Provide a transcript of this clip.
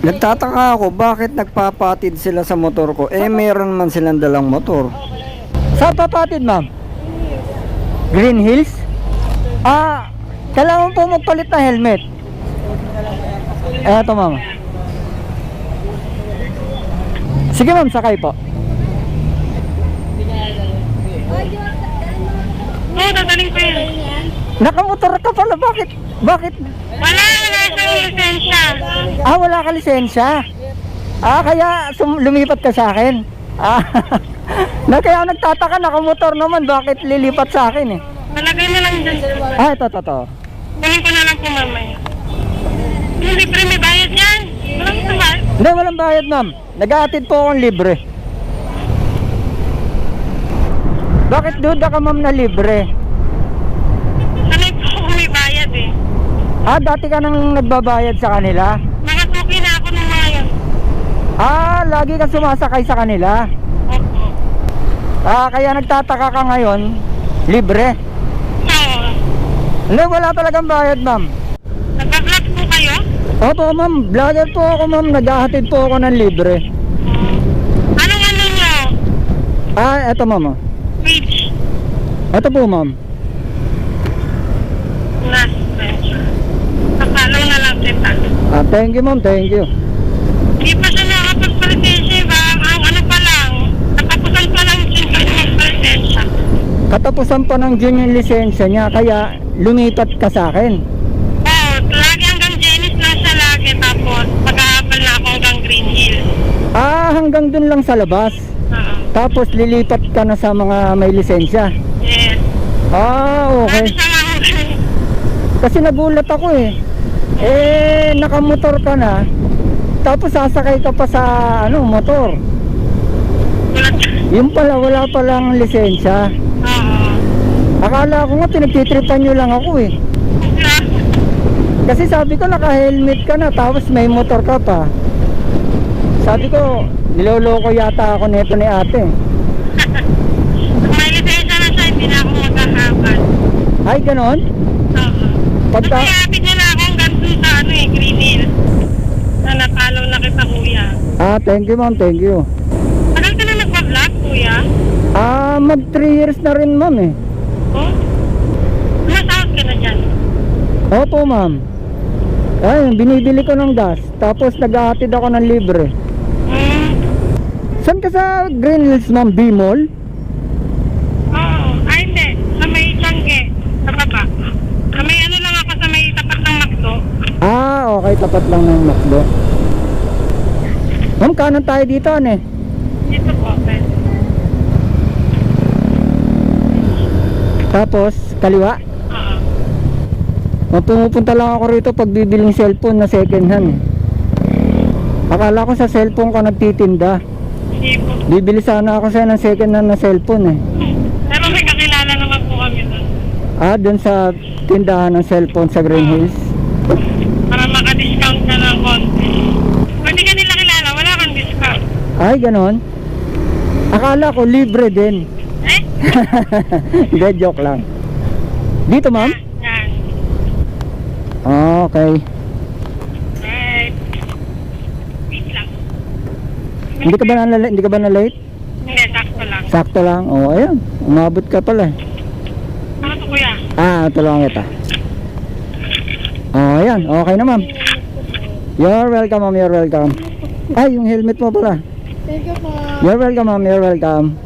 Nagtataka ako bakit nagpapatid sila sa motor ko. Eh meron man silang dalang motor. Saan papatid ma'am? Green Hills? Ah, kailangan po magpalit ng helmet. Eto ma'am. Sige ma'am, sakay po. Oo, dadaling ko yun. Nakamotor ka pala, bakit? Bakit? Wala, wala siyang lisensya. Ah, wala ka lisensya. Ah, kaya sum- lumipat ka sa akin. Ah, na kaya nagtataka, nakamotor naman, bakit lilipat sa akin eh? Talagay na lang dyan. Ah, ito, ito, ito. Kunin ko na lang po mamaya. Yung libre may bayad yan. Walang tumal. Hindi, walang bayad ma'am. Nag-aatid po akong libre. Bakit duda ka ma'am na libre? Sanay po ako may bayad eh. Ah, dati ka nang nagbabayad sa kanila? Nakasuki na ako ng mga yun. Ah, lagi ka sumasakay sa kanila? Opo. Ah, kaya nagtataka ka ngayon, libre? Oo. Hindi, wala talagang bayad ma'am. Nagpa-vlog po kayo? Opo ma'am, vlogger po ako ma'am, naghahatid po ako ng libre. Anong ano nyo? Ah, eto ma'am. oh. Page. Eto po ma'am. Last venture. Papalaw na lang kita. Ah, thank you ma'am, thank you. Hindi pa siya nakapagpalitensya ba? Ang ano pa lang. Natapusan pa lang siya magpalitensya. Katapusan pa ng June yung lisensya niya, kaya lumipat ka sa akin. Oo, lagi hanggang Janice lang siya lagi. Tapos pag-aabal na ako hanggang Green Hill. Ah, hanggang dun lang sa labas. Oo. Tapos lilipat ka na sa mga may lisensya. Yes. Ah, okay. Kasi nagulat ako eh. Eh, nakamotor ka na. Tapos sasakay ka pa sa ano, motor. Yung pala, wala palang lisensya. Akala ko nga pinagtitripan nyo lang ako eh. Kasi sabi ko naka-helmet ka na tapos may motor ka pa. Sabi ko, niloloko yata ako nito ni ate. Kung may lisensya na siya, hindi na ako maghahabal. Ay, ganon? Oo. Pagka, Kasi hapit niya na ako hanggang dun sa ano eh, Green Hill. Na napalaw na kita kuya. ah, thank you ma'am, thank you. Tagal ka na nagpa-vlog kuya? Ah, mag 3 years na rin ma'am eh. Oh? Nasahod ka na dyan? Opo ma'am. Ay, binibili ko ng gas. Tapos naghahatid ako ng libre. Hmm. Saan ka sa Green Hills ma'am? B-Mall? Oo. Ay hindi. Sa may Tangge. Sa baba. Sa may ano lang ako sa may tapat ng McDo. Ah, okay. Tapat lang ng McDo. Ma'am, kanan tayo dito, ano eh? Dito po. pwede. Tapos, kaliwa. Oo. Ma'am, pumupunta lang ako rito pag bibiling cellphone na second hand. eh. Akala ko sa cellphone ka nagtitinda. Hindi po. Bibili sana ako sa ng second hand na cellphone eh. Pero may kakilala naman po kami doon. Ah, dun sa tindahan ng cellphone sa Green Hills. Para maka-discount ka ng konti. Hindi ka nila kilala, wala kang discount. Ay, ganon. Akala ko libre din. Eh? Hindi, joke lang. Dito, ma'am? Yan. Ah, okay. Right. Wait lang. Hindi ka ba na hindi ka ba na late? Hindi, sakto lang. Sakto lang. Oh, ayun. Umabot ka pala. eh. Ano to kuya? Ah, tulungan kita. Oh, ayan. Okay na, ma'am. You're welcome, ma'am. You're welcome. Ay, yung helmet mo pala. Thank you po. You're welcome, ma'am. You're welcome.